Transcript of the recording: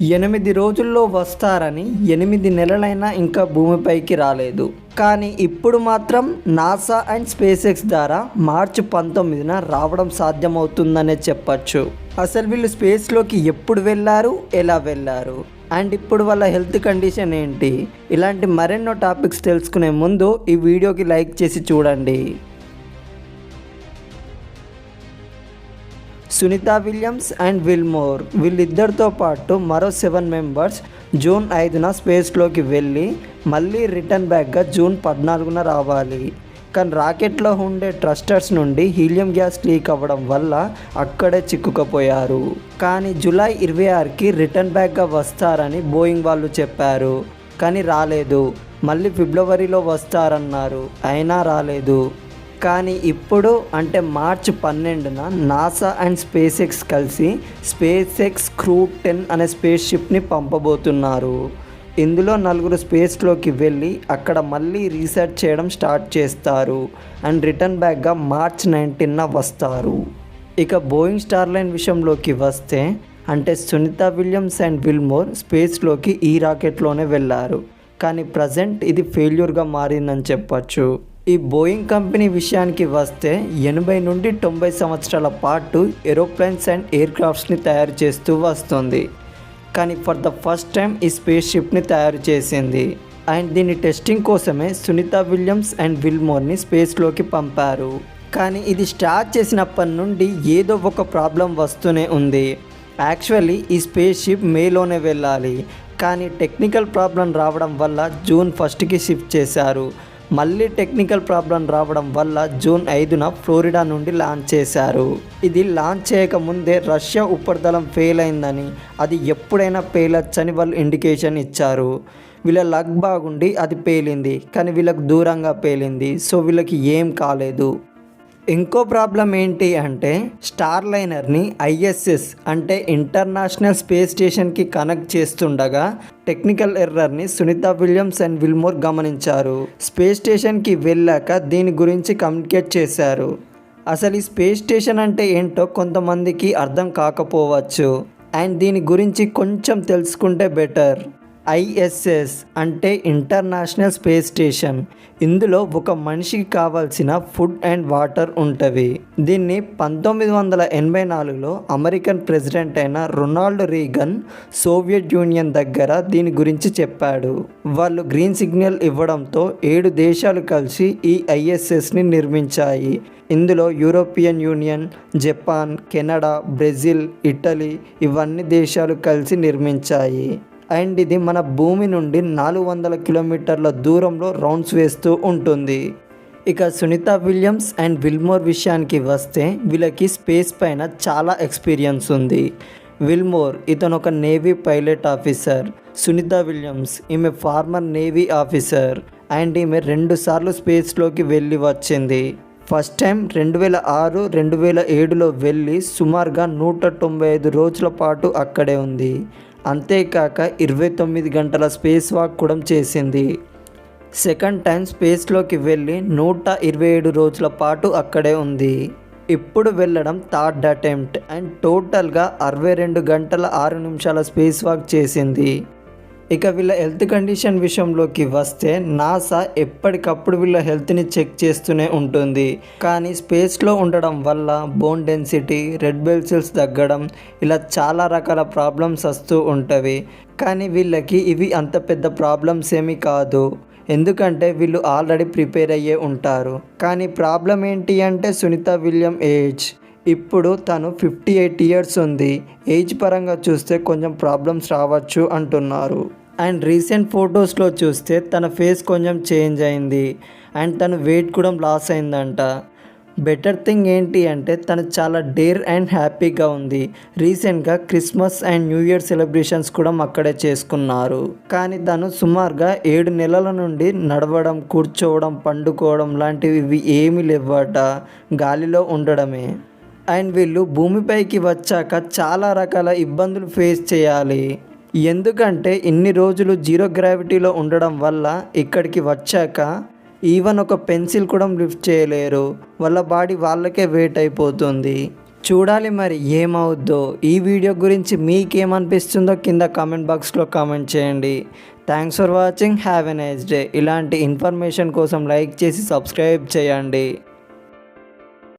ఎనిమిది రోజుల్లో వస్తారని ఎనిమిది నెలలైనా ఇంకా భూమిపైకి రాలేదు. కానీ ఇప్పుడు మాత్రం నాసా అండ్ స్పేస్ ఎక్స్ ద్వారా మార్చి పంతొమ్మిదిన రావడం సాధ్యమవుతుందనే చెప్పచ్చు. అసలు వీళ్ళు స్పేస్లోకి ఎప్పుడు వెళ్ళారు? ఎలా వెళ్ళారు? అండ్ ఇప్పుడు వాళ్ళ హెల్త్ కండిషన్ ఏంటి? ఇలాంటి మరెన్నో టాపిక్స్ తెలుసుకునే ముందు ఈ వీడియోకి లైక్ చేసి చూడండి. సునీత విలియమ్స్ అండ్ విల్మోర్ వీళ్ళిద్దరితో పాటు మరో సెవెన్ మెంబర్స్ జూన్ ఐదున స్పేస్లోకి వెళ్ళి మళ్ళీ రిటర్న్ బ్యాక్గా జూన్ పద్నాలుగున రావాలి. కానీ రాకెట్లో ఉండే ట్రస్టర్స్ నుండి హీలియం గ్యాస్ లీక్ అవ్వడం వల్ల అక్కడే చిక్కుకుపోయారు. కానీ జూలై ఇరవై ఆరుకి రిటర్న్ బ్యాక్గా వస్తారని బోయింగ్ వాళ్ళు చెప్పారు. కానీ రాలేదు. మళ్ళీ ఫిబ్రవరిలో వస్తారన్నారు. అయినా రాలేదు. కానీ ఇప్పుడు అంటే మార్చ్ పన్నెండున నాసా అండ్ స్పేస్ ఎక్స్ కలిసి స్పేస్ ఎక్స్ క్రూ టెన్ అనే స్పేస్ షిప్ని పంపబోతున్నారు. ఇందులో నలుగురు స్పేస్లోకి వెళ్ళి అక్కడ మళ్ళీ రీసెర్చ్ చేయడం స్టార్ట్ చేస్తారు అండ్ రిటర్న్ బ్యాక్గా మార్చ్ నైన్టీన్న వస్తారు. ఇక బోయింగ్ స్టార్లైన్ విషయంలోకి వస్తే అంటే సునీత విలియమ్స్ అండ్ విల్మోర్ స్పేస్లోకి ఈ రాకెట్లోనే వెళ్ళారు. కానీ ప్రజెంట్ ఇది ఫెయిల్యూర్గా మారిందని చెప్పచ్చు. ఈ బోయింగ్ కంపెనీ విషయానికి వస్తే ఎనభై నుండి తొంభై సంవత్సరాల పాటు ఏరోప్లేన్స్ అండ్ ఎయిర్ క్రాఫ్ట్స్ని తయారు చేస్తూ వస్తుంది. కానీ ఫర్ ద ఫస్ట్ టైం ఈ స్పేస్ షిప్ని తయారు చేసింది. అండ్ దీని టెస్టింగ్ కోసమే సునీత విలియమ్స్ అండ్ విల్మోర్ని స్పేస్లోకి పంపారు. కానీ ఇది స్టార్ట్ చేసినప్పటి నుండి ఏదో ఒక ప్రాబ్లం వస్తూనే ఉంది. యాక్చువల్లీ ఈ స్పేస్ షిప్ మేలోనే వెళ్ళాలి. కానీ టెక్నికల్ ప్రాబ్లం రావడం వల్ల జూన్ ఫస్ట్కి షిఫ్ట్ చేశారు. మళ్ళీ టెక్నికల్ ప్రాబ్లం రావడం వల్ల జూన్ ఐదున ఫ్లోరిడా నుండి లాంచ్ చేశారు. ఇది లాంచ్ చేయకముందే రష్యా ఉపరితలం ఫెయిల్ అయిందని అది ఎప్పుడైనా పేలొచ్చని వాళ్ళు ఇండికేషన్ ఇచ్చారు. వీళ్ళ లక్ బాగుండి అది పేలింది కానీ వీళ్ళకు దూరంగా పేలింది సో వీళ్ళకి ఏం కాలేదు. ఇంకో ప్రాబ్లం ఏంటి అంటే స్టార్ లైనర్ని ఐఎస్ఎస్ అంటే ఇంటర్నేషనల్ స్పేస్ స్టేషన్కి కనెక్ట్ చేస్తుండగా టెక్నికల్ ఎర్రర్ని సునీత విలియమ్స్ అండ్ విల్మోర్ గమనించారు. స్పేస్ స్టేషన్కి వెళ్ళాక దీని గురించి కమ్యూనికేట్ చేశారు. అసలు ఈ స్పేస్ స్టేషన్ అంటే ఏంటో కొంతమందికి అర్థం కాకపోవచ్చు. అండ్ దీని గురించి కొంచెం తెలుసుకుంటే బెటర్. ఐఎస్ఎస్ అంటే ఇంటర్నేషనల్ స్పేస్ స్టేషన్. ఇందులో ఒక మనిషికి కావాల్సిన ఫుడ్ అండ్ వాటర్ ఉంటవి దీన్ని పంతొమ్మిది వందల ఎనభై నాలుగులో అమెరికన్ ప్రెసిడెంట్ అయిన రొనాల్డ్ రీగన్ సోవియట్ యూనియన్ దగ్గర దీని గురించి చెప్పాడు. వాళ్ళు గ్రీన్ సిగ్నల్ ఇవ్వడంతో ఏడు దేశాలు కలిసి ఈ ఐఎస్ఎస్ని నిర్మించాయి. ఇందులో European Union Japan Canada Brazil Italy ఇవన్నీ దేశాలు కలిసి నిర్మించాయి. అండ్ ఇది మన భూమి నుండి నాలుగు వందల కిలోమీటర్ల దూరంలో రౌండ్స్ వేస్తూ ఉంటుంది. ఇక సునీత విలియమ్స్ అండ్ విల్మోర్ విషయానికి వస్తే వీళ్ళకి స్పేస్ పైన చాలా ఎక్స్పీరియన్స్ ఉంది. విల్మోర్ ఇతను ఒక navy pilot officer. Sunita Williams ఈమె ఫార్మర్ నేవీ ఆఫీసర్. అండ్ ఈమె రెండుసార్లు స్పేస్లోకి వెళ్ళి వచ్చింది. ఫస్ట్ టైం రెండు వేల ఆరు రెండు వేల ఏడులో వెళ్ళి సుమారుగా నూట తొంభై ఐదు రోజుల పాటు అక్కడే ఉంది. అంతేకాక ఇరవై తొమ్మిది గంటల స్పేస్ వాక్ కూడా చేసింది. సెకండ్ టైం స్పేస్లోకి వెళ్ళి నూట ఇరవై ఏడు రోజుల పాటు అక్కడే ఉంది. ఇప్పుడు వెళ్ళడం థర్డ్ అటెంప్ట్ అండ్ టోటల్గా అరవై రెండు గంటల ఆరు నిమిషాల స్పేస్ వాక్ చేసింది. ఇక వీళ్ళ హెల్త్ కండిషన్ విషయంలోకి వస్తే నాసా ఎప్పటికప్పుడు వీళ్ళ హెల్త్ని చెక్ చేస్తూనే ఉంటుంది. కానీ స్పేస్లో ఉండడం వల్ల bone density red bell cells తగ్గడం ఇలా చాలా రకాల ప్రాబ్లమ్స్ వస్తూ ఉంటవి. కానీ వీళ్ళకి ఇవి అంత పెద్ద ప్రాబ్లమ్స్ ఏమీ కాదు. ఎందుకంటే వీళ్ళు ఆల్రెడీ ప్రిపేర్ అయ్యే ఉంటారు. కానీ ప్రాబ్లం ఏంటి అంటే సునీత విలియం ఏజ్ ఇప్పుడు తను ఫిఫ్టీ ఎయిట్ ఇయర్స్ ఉంది. ఏజ్ పరంగా చూస్తే కొంచెం ప్రాబ్లమ్స్ రావచ్చు అంటున్నారు. అండ్ రీసెంట్ ఫొటోస్లో చూస్తే తన ఫేస్ కొంచెం చేంజ్ అయింది. అండ్ తను వెయిట్ కూడా లాస్ అయిందంట. బెటర్ థింగ్ ఏంటి అంటే తను చాలా డేర్ అండ్ హ్యాపీగా ఉంది. రీసెంట్గా Christmas and new year celebrations కూడా అక్కడే చేసుకున్నారు. కానీ తను సుమారుగా ఏడు నెలల నుండి నడవడం కూర్చోవడం పండుకోవడం లాంటివి ఇవి ఏమీ లేవట. గాలిలో ఉండడమే. అండ్ వీళ్ళు భూమిపైకి వచ్చాక చాలా రకాల ఇబ్బందులు ఫేస్ చేయాలి. ఎందుకంటే ఇన్ని రోజులు జీరో గ్రావిటీలో ఉండడం వల్ల ఇక్కడికి వచ్చాక ఈవెన్ ఒక పెన్సిల్ కూడా లిఫ్ట్ చేయలేరు. వాళ్ళ బాడీ వాళ్ళకే వెయిట్ అయిపోతుంది. చూడాలి మరి ఏమవుద్దో. ఈ వీడియో గురించి మీకేమనిపిస్తుందో కింద కామెంట్ బాక్స్లో కామెంట్ చేయండి. Thanks for watching. Have a nice day. ఇలాంటి ఇన్ఫర్మేషన్ కోసం లైక్ చేసి సబ్స్క్రైబ్ చేయండి.